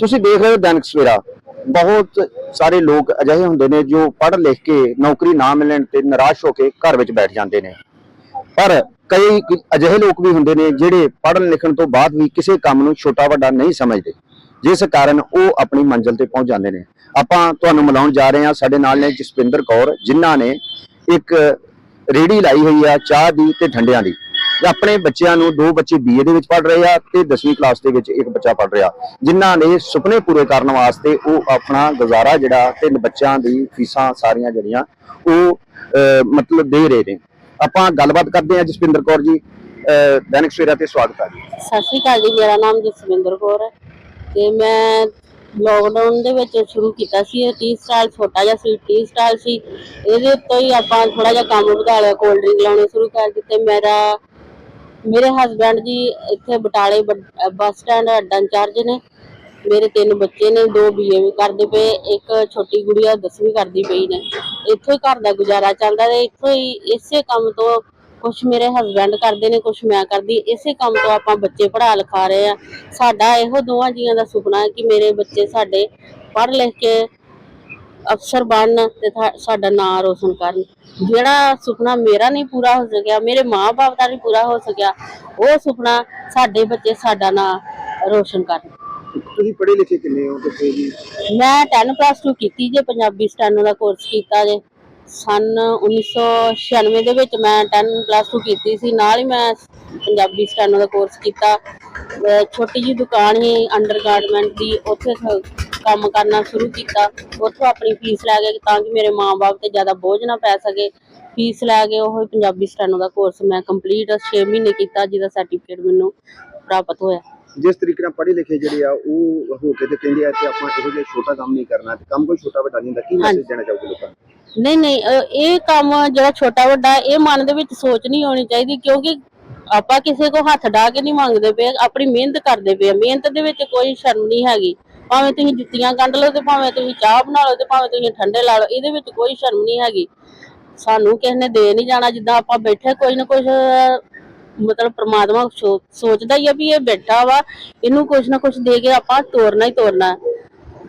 ਤੁਸੀਂ ਦੇਖ ਰਹੇ ਹੋ ਦੈਨਿਕ ਸਵੇਰਾ। ਬਹੁਤ ਸਾਰੇ ਲੋਕ ਅਜਿਹੇ ਹੁੰਦੇ ਨੇ ਜੋ ਪੜ੍ਹ ਲਿਖ ਕੇ ਨੌਕਰੀ ਨਾ ਮਿਲਣ ਤੇ ਨਿਰਾਸ਼ ਹੋ ਕੇ ਘਰ ਵਿੱਚ ਬੈਠ ਜਾਂਦੇ ਨੇ। ਪਰ ਕਈ ਅਜਿਹੇ ਲੋਕ ਵੀ ਹੁੰਦੇ ਨੇ ਜਿਹੜੇ ਪੜ੍ਹਨ ਲਿਖਣ ਤੋਂ ਬਾਅਦ ਵੀ ਕਿਸੇ ਕੰਮ ਨੂੰ ਛੋਟਾ ਵੱਡਾ ਨਹੀਂ ਸਮਝਦੇ, ਜਿਸ ਕਾਰਨ ਉਹ ਆਪਣੀ ਮੰਜ਼ਿਲ ਤੇ ਪਹੁੰਚ ਜਾਂਦੇ ਨੇ। ਆਪਾਂ ਤੁਹਾਨੂੰ ਮਿਲਾਉਣ ਜਾ ਰਹੇ ਹਾਂ, ਸਾਡੇ ਨਾਲ ਨੇ ਜਸਪਿੰਦਰ ਕੌਰ, ਜਿਨ੍ਹਾਂ ਨੇ ਇੱਕ ਰੇੜੀ ਲਾਈ ਹੋਈ ਆ ਚਾਹ ਦੀ ਤੇ ਠੰਡਿਆਂ ਦੀ। ਆਪਣੇ ਬੱਚਿਆਂ ਨੂੰ ਦੋ ਬੱਚੇ ਬੀਏ ਦੇ ਵਿੱਚ ਪੜ੍ਹ ਰਹੇ ਆ ਤੇ 10ਵੀਂ ਕਲਾਸ ਦੇ ਵਿੱਚ ਇੱਕ ਬੱਚਾ ਪੜ੍ਹ ਰਿਹਾ। ਜਿਨ੍ਹਾਂ ਨੇ ਸੁਪਨੇ ਪੂਰੇ ਕਰਨ ਵਾਸਤੇ ਉਹ ਆਪਣਾ ਗੁਜ਼ਾਰਾ ਜਿਹੜਾ ਤੇ ਬੱਚਿਆਂ ਦੀ ਫੀਸਾਂ ਸਾਰੀਆਂ ਜਿਹੜੀਆਂ ਉਹ ਮਤਲਬ ਦੇ ਰਹੇ ਨੇ। ਆਪਾਂ ਗੱਲਬਾਤ ਕਰਦੇ ਹਾਂ ਜਸਪਿੰਦਰ ਕੌਰ ਜੀ ਦੈਨਿਕ ਸਵੇਰਾ ਤੇ ਸਵਾਗਤ ਹੈ ਸਤਿ ਸ਼੍ਰੀ ਅਕਾਲ ਜੀ, ਮੇਰਾ ਨਾਮ ਜਸਵਿੰਦਰ ਕੌਰ ਹੈ ਤੇ ਮੈਂ ਲੋਕਡਾਊਨ ਦੇ ਵਿੱਚ ਸ਼ੁਰੂ ਕੀਤਾ ਸੀ, ਇਹ 30 ਸਟਾਲ ਛੋਟਾ ਜਿਹਾ ਸੀ 30 ਸਟਾਲ ਸੀ। ਇਹਦੇ ਤੋਂ ਹੀ ਆਪਾਂ ਥੋੜਾ ਜਿਹਾ ਕੰਮ ਵਧਾ ਲਿਆ ਕੋਲਡ ਡਰਿੰਕ ਲਾਉਣੇ ਸ਼ੁਰੂ ਕਰ ਦਿੱਤੇ। ਮੇਰਾ ਮੇਰੇ ਹਸਬੰਡ ਜੀ ਇੱਥੇ ਬਟਾਲੇ ਬੱਸ ਸਟੈਂਡ ਅੱਡਾ ਇੰਚਾਰਜ ਨੇ। ਮੇਰੇ ਤਿੰਨ ਬੱਚੇ ਨੇ, ਦੋ ਬੀਏ ਵੀ ਕਰਦੇ ਪਏ, ਇੱਕ ਛੋਟੀ ਗੁੜੀਆ 10ਵੀਂ ਕਰਦੀ ਪਈ ਨੇ। ਇੱਥੋਂ ਹੀ ਘਰ ਦਾ ਗੁਜ਼ਾਰਾ ਚੱਲਦਾ ਤੇ ਇੱਥੋਂ ਹੀ ਇਸੇ ਕੰਮ ਤੋਂ ਕੁਝ ਮੇਰੇ ਹਸਬੰਡ ਕਰਦੇ ਨੇ ਕੁਝ ਮੈਂ ਕਰਦੀ, ਇਸੇ ਕੰਮ ਤੋਂ ਆਪਾਂ ਬੱਚੇ ਪੜ੍ਹਾ ਲਿਖਾ ਰਹੇ ਆ। ਸਾਡਾ ਇਹੋ ਦੋਵਾਂ ਜੀਆਂ ਦਾ ਸੁਪਨਾ ਹੈ ਕਿ ਮੇਰੇ ਬੱਚੇ ਸਾਡੇ ਪੜ੍ਹ ਲਿਖ ਕੇ ਅਫਸਰ ਬਣਨ ਤੇ ਸਾਡਾ ਨਾਂ ਰੋਸ਼ਨ ਕਰਨ। ਜਿਹੜਾ ਸੁਪਨਾ ਮੇਰਾ ਨਹੀਂ ਪੂਰਾ ਹੋ ਸਕਿਆ ਮੇਰੇ ਮਾਪੇ ਦਾ ਨਹੀਂ ਪੂਰਾ ਹੋ ਸਕਿਆ ਉਹ ਸੁਪਨਾ ਸਾਡੇ ਬੱਚੇ ਸਾਡਾ ਨਾਂ ਰੋਸ਼ਨ ਕਰਨ। ਤੁਸੀਂ ਪੜ੍ਹੇ ਲਿਖੇ ਕਿੰਨੇ ਹੋ ਤੇ ਫਿਰ ਵੀ ਮੈਂ 10 ਪਲੱਸ 2 ਕੀਤੀ ਜੇ ਪੰਜਾਬੀ ਸਟੈਨੋ ਦਾ ਕੋਰਸ ਕੀਤਾ ਜੇ। ਸਨ 1996 ਦੇ ਵਿੱਚ ਮੈਂ 10 ਪਲੱਸ 2 ਕੀਤੀ ਸੀ ਨਾਲ ਹੀ ਮੈਂ ਪੰਜਾਬੀ ਸਟੈਨੋ ਦਾ ਕੋਰਸ ਕੀਤਾ। ਛੋਟੀ ਜੀ ਦੁਕਾਨ ਸੀ ਅੰਡਰਗਾਰਡਮੈਂਟ ਦੀ ਉੱਥੇ ਕੰਮ ਕਰਨਾ ਸ਼ੁਰੂ ਕੀਤਾ ਉੱਥੋਂ ਆਪਣੀ ਫੀਸ ਲੈ ਕੇ ਤਾਂ ਕਿ ਮੇਰੇ ਮਾਪੇ ਤੇ ਜ਼ਿਆਦਾ ਬੋਝ ਨਾ ਪੈ ਸਕੇ। ਫੀਸ ਲੈ ਕੇ ਉਹ ਪੰਜਾਬੀ ਸਟੈਨੋ ਦਾ ਕੋਰਸ ਮੈਂ ਕੰਪਲੀਟ 6 ਮਹੀਨੇ ਕੀਤਾ ਜਿਹਦਾ ਸਰਟੀਫਿਕੇਟ ਮੈਨੂੰ ਪ੍ਰਾਪਤ ਹੋਇਆ। ਜਿਸ ਤਰੀਕੇ ਨਾਲ ਪੜ੍ਹੇ ਲਿਖੇ ਜਿਹੜੇ ਆ ਉਹ ਹੋ ਕੇ ਤੇ ਕਹਿੰਦੇ ਆ ਕਿ ਆਪਾਂ ਇਹੋ ਜਿਹਾ ਛੋਟਾ ਕੰਮ ਨਹੀਂ ਕਰਨਾ ਤੇ ਕੰਮ ਕੋਈ ਛੋਟਾ ਵੱਡਾ ਨਹੀਂ ਹੁੰਦਾ ਕੀ ਮੈਸੇਜ ਦੇਣਾ ਚਾਹੋਗੇ ਲੋਕਾਂ ਨੂੰ? ਨਹੀਂ ਨਹੀਂ ਇਹ ਕੰਮ ਜਿਹੜਾ ਛੋਟਾ ਵੱਡਾ ਇਹ ਮਨ ਦੇ ਵਿੱਚ ਸੋਚ ਨਹੀਂ ਹੋਣੀ ਚਾਹੀਦੀ ਕਿਉਂਕਿ ਆਪਾਂ ਕਿਸੇ ਕੋ ਹੱਥ ਢਾ ਕੇ ਨਹੀਂ ਮੰਗਦੇ ਪਏ ਆਪਣੀ ਮਿਹਨਤ ਕਰਦੇ ਪਏ। ਮਿਹਨਤ ਦੇ ਵਿੱਚ ਕੋਈ ਸ਼ਰਮ ਨਹੀਂ ਹੈਗੀ। ਭਾਵੇਂ ਤੁਸੀਂ ਜੁੱਤੀਆਂ ਕੱਢ ਲਓ ਤੇ ਭਾਵੇਂ ਤੁਸੀਂ ਚਾਹ ਬਣਾ ਲਓ ਤੇ ਭਾਵੇਂ ਤੁਸੀਂ ਠੰਡੇ ਲਾ ਲਓ, ਇਹਦੇ ਵਿੱਚ ਕੋਈ ਸ਼ਰਮ ਨਹੀਂ ਹੈਗੀ। ਸਾਨੂੰ ਕਿਸੇ ਨੇ ਦੇ ਨਹੀਂ ਜਾਣਾ, ਜਿੱਦਾਂ ਆਪਾਂ ਬੈਠੇ ਕੋਈ ਨਾ ਕੁਝ ਮਤਲਬ ਪ੍ਰਮਾਤਮਾ ਸੋਚਦਾ ਹੀ ਆ ਵੀ ਇਹ ਬੈਠਾ ਵਾ, ਇਹਨੂੰ ਕੁਝ ਨਾ ਕੁਝ ਦੇ ਕੇ ਆਪਾਂ ਤੋਰਨਾ ਹੀ ਤੋਰਨਾ।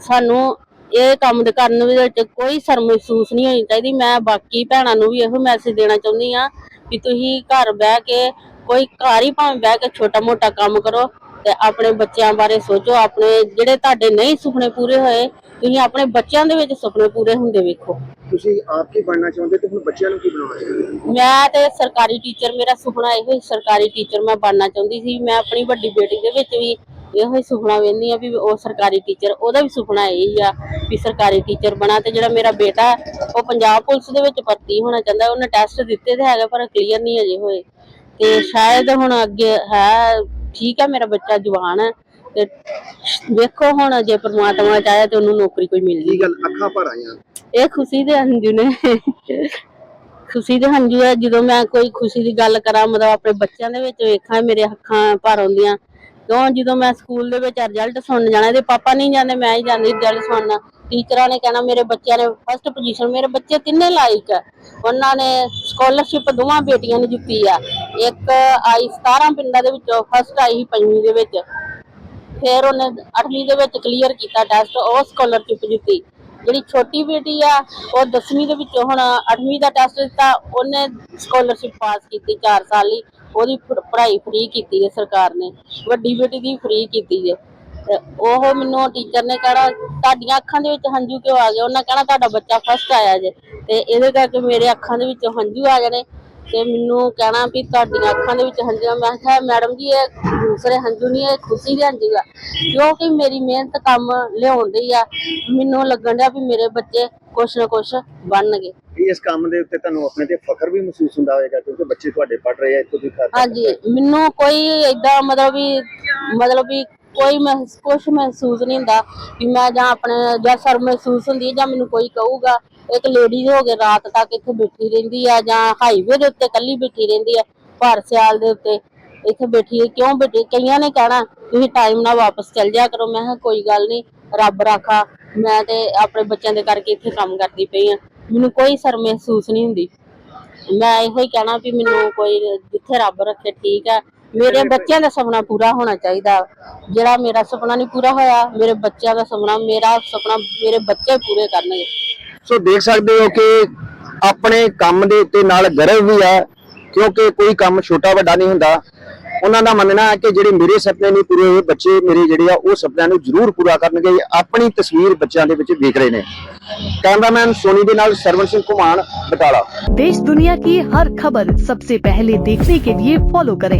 ਸਾਨੂੰ ਇਹ ਕੰਮ ਦੇ ਕਰਨ ਵਿੱਚ ਕੋਈ ਸ਼ਰਮ ਮਹਿਸੂਸ ਨਹੀਂ ਹੋਣੀ ਚਾਹੀਦੀ। ਮੈਂ ਬਾਕੀ ਭੈਣਾਂ ਨੂੰ ਵੀ ਇਹੋ ਮੈਸੇਜ ਦੇਣਾ ਚਾਹੁੰਦੀ ਆ ਵੀ ਤੁਸੀਂ ਘਰ ਬਹਿ ਕੇ, ਕੋਈ ਘਰ ਹੀ ਭਾਵੇਂ ਬਹਿ ਕੇ ਛੋਟਾ ਮੋਟਾ ਕੰਮ ਕਰੋ ਤੇ ਆਪਣੇ ਬੱਚਿਆਂ ਬਾਰੇ ਸੋਚੋ ਆਪਣੇ ਜਿਹੜੇ ਤੁਹਾਡੇ ਨਹੀਂ ਸੁਪਨੇ ਪੂਰੇ ਹੋਏ ਤੁਸੀਂ ਆਪਣੇ ਬੱਚਿਆਂ ਦੇ ਵਿੱਚ ਸੁਪਨੇ ਪੂਰੇ ਹੁੰਦੇ ਵੇਖੋ। ਤੁਸੀਂ ਆਪ ਕੀ ਬਣਨਾ ਚਾਹੁੰਦੇ ਤੇ ਹੁਣ ਬੱਚਿਆਂ ਨੂੰ ਕੀ ਬਣਾਉਣਾ ਚਾਹੁੰਦੇ? ਮੈਂ ਤੇ ਸਰਕਾਰੀ ਟੀਚਰ ਮੇਰਾ ਸੁਪਨਾ ਇਹੋ ਹੀ ਸਰਕਾਰੀ ਟੀਚਰ ਮੈਂ ਬਣਨਾ ਚਾਹੁੰਦੀ ਸੀ ਮੈਂ ਆਪਣੀ ਵੱਡੀ ਬੇਟੀ ਦੇ ਵਿੱਚ ਵੀ ਇਹੋ ਹੀ ਸੁਪਨਾ ਵੇਂਦੀ ਆ ਵੀ ਉਹ ਸਰਕਾਰੀ ਟੀਚਰ ਉਹਦਾ ਵੀ ਸੁਪਨਾ ਇਹੀ ਆ ਵੀ ਸਰਕਾਰੀ ਟੀਚਰ ਬਣਾ ਤੇ ਜਿਹੜਾ ਮੇਰਾ ਬੇਟਾ ਉਹ ਪੰਜਾਬ ਪੁਲਿਸ ਦੇ ਵਿੱਚ ਭਰਤੀ ਹੋਣਾ ਚਾਹੁੰਦਾ ਉਹਨੇ ਟੈਸਟ ਦਿੱਤੇ ਤੇ ਹੈਗੇ ਪਰ ਕਲੀਅਰ ਨਹੀਂ ਅਜੇ ਹੋਏ। ਤੇ ਸ਼ਾਇਦ ਹੁਣ ਅੱਗੇ ਹੈ ਠੀਕ ਹੈ ਮੇਰਾ ਬੱਚਾ ਜਵਾਨ ਹੈ ਤੇ ਵੇਖੋ ਹੁਣ ਜੇ ਪ੍ਰਮਾਤਮਾ ਚਾਹੇ ਤੇ ਉਹਨੂੰ ਨੌਕਰੀ ਕੋਈ ਮਿਲ ਕੀ ਗੱਲ ਅੱਖਾਂ ਭਰ ਆਈਆਂ? ਇਹ ਖੁਸ਼ੀ ਦੇ ਹੰਝੂ ਨੇ। ਖੁਸ਼ੀ ਦੇ ਹੰਝੂ ਹੈ ਜਦੋਂ ਮੈਂ ਕੋਈ ਖੁਸ਼ੀ ਦੀ ਗੱਲ ਕਰਾਂ ਮਤਲਬ ਆਪਣੇ ਬੱਚਿਆਂ ਦੇ ਵਿੱਚ ਵੇਖਾਂ ਮੇਰੇ ਅੱਖਾਂ ਭਰ ਆਉਂਦੀਆਂ। ਕਿਉਂ? ਜਦੋਂ ਮੈਂ ਸਕੂਲ ਦੇ ਵਿੱਚ ਰਿਜ਼ਲਟ ਸੁਣਨ ਜਾਣਾ ਇਹਦੇ ਪਾਪਾ ਨਹੀਂ ਜਾਂਦੇ ਮੈਂ ਹੀ ਜਾਂਦੀ ਰਿਜ਼ਲਟ ਸੁਣਨ। ਟੀਚਰਾਂ ਨੇ ਕਹਿਣਾ, ਮੇਰੇ ਬੱਚਿਆਂ ਨੇ ਫਸਟ ਪੋਜੀਸ਼ਨ ਮੇਰੇ ਬੱਚੇ ਤਿੰਨੇ ਲਾਇਕ ਆ। ਉਹਨਾਂ ਨੇ ਸਕਾਲਰਸ਼ਿਪ ਦੋਵਾਂ ਬੇਟੀਆਂ ਨੇ ਜਿੱਤੀ ਆ। ਇੱਕ ਆਈ 17 ਪਿੰਡਾਂ ਦੇ ਵਿੱਚੋਂ ਫਸਟ ਆਈ ਸੀ ਪੰਜਵੀਂ ਦੇ ਵਿੱਚ। ਫਿਰ ਉਹਨੇ 8ਵੀਂ ਦੇ ਵਿੱਚ ਕਲੀਅਰ ਕੀਤਾ ਟੈਸਟ ਉਹ ਸਕਾਲਰਸ਼ਿਪ ਜਿੱਤੀ। ਜਿਹੜੀ ਛੋਟੀ ਬੇਟੀ ਆ, ਉਹ 10ਵੀਂ ਦੇ ਵਿੱਚੋਂ ਹੁਣ 8ਵੀਂ ਦਾ ਟੈਸਟ ਦਿੱਤਾ, ਉਹਨੇ ਸਕਾਲਰਸ਼ਿਪ ਪਾਸ ਕੀਤੀ 4 ਸਾਲ ਲਈ। ਉਹਦੀ ਪੜ੍ਹਾਈ ਫ੍ਰੀ ਕੀਤੀ ਹੈ ਸਰਕਾਰ ਨੇ। ਵੱਡੀ ਬੇਟੀ ਦੀ ਫ੍ਰੀ ਕੀਤੀ ਹੈ ਤੇ ਉਹ ਮੈਨੂੰ ਟੀਚਰ ਨੇ ਕਹਿਣਾ ਤੁਹਾਡੀਆਂ ਅੱਖਾਂ ਦੇ ਵਿੱਚ ਹੰਝੂ ਕਿਉਂ ਆ ਗਏ? ਉਹਨਾਂ ਕਹਿਣਾ ਤੁਹਾਡਾ ਬੱਚਾ ਫਸਟ ਆਇਆ ਜੇ। ਤੇ ਇਹਦੇ ਕਰਕੇ ਮੇਰੇ ਅੱਖਾਂ ਦੇ ਵਿੱਚੋਂ ਹੰਝੂ ਆ ਜਾਣੇ ਤੇ ਮੈਨੂੰ ਕਹਿਣਾ ਵੀ ਤੁਹਾਡੀਆਂ ਅੱਖਾਂ ਦੇ ਵਿੱਚ ਹੰਝੂ ਆ। ਮੈਂ ਕਿਹਾ ਮੈਡਮ ਜੀ ਇਹ ਦੂਸਰੇ ਹੰਝੂ ਨਹੀਂ ਇਹ ਖੁਸ਼ੀ ਦੇ ਹੰਝੂ ਆ। ਕਿਉਂਕਿ ਮੇਰੀ ਮਿਹਨਤ ਕੰਮ ਲਿਆਉਣ ਡਈ ਆ ਮੈਨੂੰ ਲੱਗਣ ਡਿਆ ਵੀ ਮੇਰੇ ਬੱਚੇ ਕੁਛ ਨਾ ਕੁਛ ਬਣਨਗੇ। ਇਸ ਕੰਮ ਦੇ ਉੱਤੇ ਤੁਹਾਨੂੰ ਆਪਣੇ ਤੇ ਫਖਰ ਵੀ ਮਹਿਸੂਸ ਹੁੰਦਾ ਹੋਵੇਗਾ ਕਿਉਂਕਿ ਬੱਚੇ ਤੁਹਾਡੇ ਪੜ ਰਹੇ ਆ ਇੱਥੋਂ ਦੀ ਖਾਤਰ। ਹਾਂਜੀ ਮੈਨੂੰ ਕੋਈ ਏਦਾਂ ਮਤਲਬ ਵੀ ਮਤਲਬ ਵੀ ਕੋਈ ਮਹਿਸ ਕੁਛ ਮਹਿਸੂਸ ਨਹੀਂ ਹੁੰਦਾ ਵੀ ਮੈਂ ਜਾਂ ਆਪਣੇ ਜਾਂ ਸ਼ਰਮ ਮਹਿਸੂਸ ਹੁੰਦੀ ਹੈ ਜਾਂ ਮੈਨੂੰ ਕੋਈ ਕਹੂਗਾ। ਇੱਕ ਲੇਡੀ ਹੋ ਕੇ ਰਾਤ ਤੱਕ ਇੱਥੇ ਬੈਠੀ ਰਹਿੰਦੀ ਆ ਜਾਂ ਹਾਈਵੇ ਦੇ ਉੱਤੇ ਇਕੱਲੀ ਬੈਠੀ ਰਹਿੰਦੀ ਆ ਭਾਰ ਸਿਆਲ ਦੇ ਉੱਤੇ ਇੱਥੇ ਬੈਠੀ ਹੈ, ਕਿਉਂ ਬੈਠੀ ਕਈਆਂ ਨੇ ਕਹਿਣਾ, ਤੁਸੀਂ ਟਾਈਮ ਨਾਲ ਵਾਪਸ ਚੱਲ ਜਾ ਕਰੋ। ਮੈਂ ਕਿਹਾ, ਕੋਈ ਗੱਲ ਨਹੀਂ, ਰੱਬ ਰਾਖਾ, ਮੈਂ ਤੇ ਆਪਣੇ ਬੱਚਿਆਂ ਦੇ ਕਰਕੇ ਇੱਥੇ ਕੰਮ ਕਰਦੀ ਪਈ ਆ ਮੈਨੂੰ ਕੋਈ ਸਰ ਮਹਿਸੂਸ ਨਹੀਂ ਹੁੰਦੀ। ਮੈਂ ਇਹੋ ਹੀ ਕਹਿਣਾ ਵੀ ਮੈਨੂੰ ਕੋਈ ਜਿੱਥੇ ਰੱਬ ਰੱਖੇ ਠੀਕ ਹੈ ਮੇਰੇ ਬੱਚਿਆਂ ਦਾ ਸੁਪਨਾ ਪੂਰਾ ਹੋਣਾ ਚਾਹੀਦਾ ਜਿਹੜਾ ਮੇਰਾ ਸੁਪਨਾ ਨਹੀਂ ਪੂਰਾ ਹੋਇਆ ਮੇਰੇ ਬੱਚਿਆਂ ਦਾ ਸੁਪਨਾ ਮੇਰਾ ਸੁਪਨਾ ਮੇਰੇ ਬੱਚੇ ਪੂਰੇ ਕਰਨਗੇ ਸੋ ਦੇਖ ਸਕਦੇ ਹੋ ਕਿ ਆਪਣੇ ਕੰਮ ਦੇ ਉੱਤੇ ਨਾਲ ਗਰਵ ਵੀ ਹੈ ਕਿਉਂਕਿ ਕੋਈ ਕੰਮ ਛੋਟਾ ਵੱਡਾ ਨਹੀਂ ਹੁੰਦਾ ਉਹਨਾਂ ਦਾ ਮੰਨਣਾ ਹੈ ਕਿ ਜਿਹੜੇ ਮੇਰੇ ਸੁਪਨੇ ਨਹੀਂ ਪੂਰੇ ਹੋਏ ਬੱਚੇ ਮੇਰੇ ਜਿਹੜੇ ਆ ਉਹ ਸੁਪਨਿਆਂ ਨੂੰ ਜ਼ਰੂਰ ਪੂਰਾ ਕਰਨਗੇ ਆਪਣੀ ਤਸਵੀਰ ਬੱਚਿਆਂ ਦੇ ਵਿੱਚ ਵੇਖ ਰਹੇ ਨੇ ਕੈਮਰਾਮੈਨ ਸੋਨੀ ਦੇ ਨਾਲ ਸਰਵਨ ਸਿੰਘ ਘੁਮਾਣ ਬਟਾਲਾ देश दुनिया की हर खबर सबसे पहले देखने के लिए फॉलो करें